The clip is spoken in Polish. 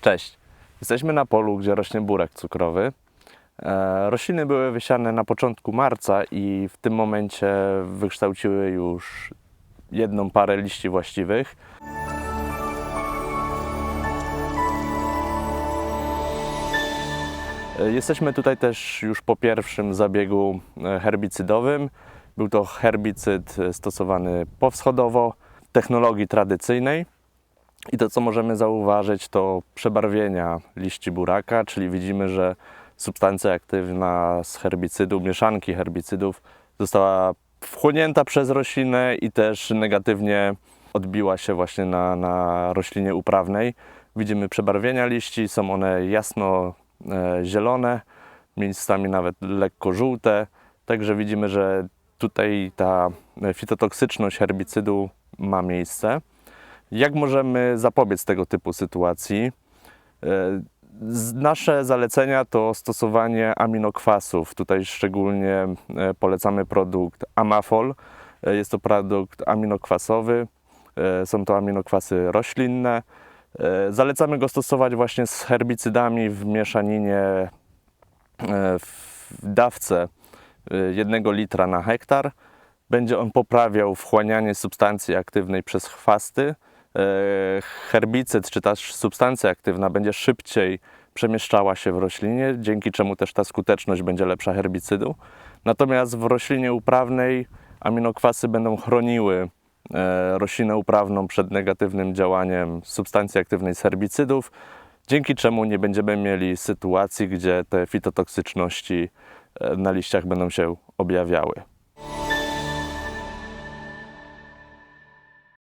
Cześć. Jesteśmy na polu, gdzie rośnie burek cukrowy. E, Rośliny były wysiane na początku marca i w tym momencie wykształciły już jedną parę liści właściwych. E, Jesteśmy tutaj też już po pierwszym zabiegu e, herbicydowym. Był to herbicyd stosowany powschodowo w technologii tradycyjnej. I to, co możemy zauważyć, to przebarwienia liści buraka, czyli widzimy, że substancja aktywna z herbicydu, mieszanki herbicydów została wchłonięta przez roślinę i też negatywnie odbiła się właśnie na, na roślinie uprawnej. Widzimy przebarwienia liści, są one jasno e, zielone, miejscami nawet lekko żółte. Także widzimy, że tutaj ta fitotoksyczność herbicydu ma miejsce. Jak możemy zapobiec tego typu sytuacji? E, Nasze zalecenia to stosowanie aminokwasów. Tutaj szczególnie e, polecamy produkt Amafol. E, Jest to produkt aminokwasowy. Są to aminokwasy roślinne. Zalecamy go stosować właśnie z herbicydami w mieszaninie w dawce e, 1 litra na hektar. Będzie on poprawiał wchłanianie substancji aktywnej przez chwasty. E, Herbicyd czy też substancja aktywna będzie szybciej przemieszczała się w roślinie, dzięki czemu też ta skuteczność będzie lepsza herbicydu. Natomiast w roślinie uprawnej aminokwasy będą chroniły e, roślinę uprawną przed negatywnym działaniem substancji aktywnej z herbicydów, dzięki czemu nie będziemy mieli sytuacji, gdzie te fitotoksyczności e, na liściach będą się objawiały.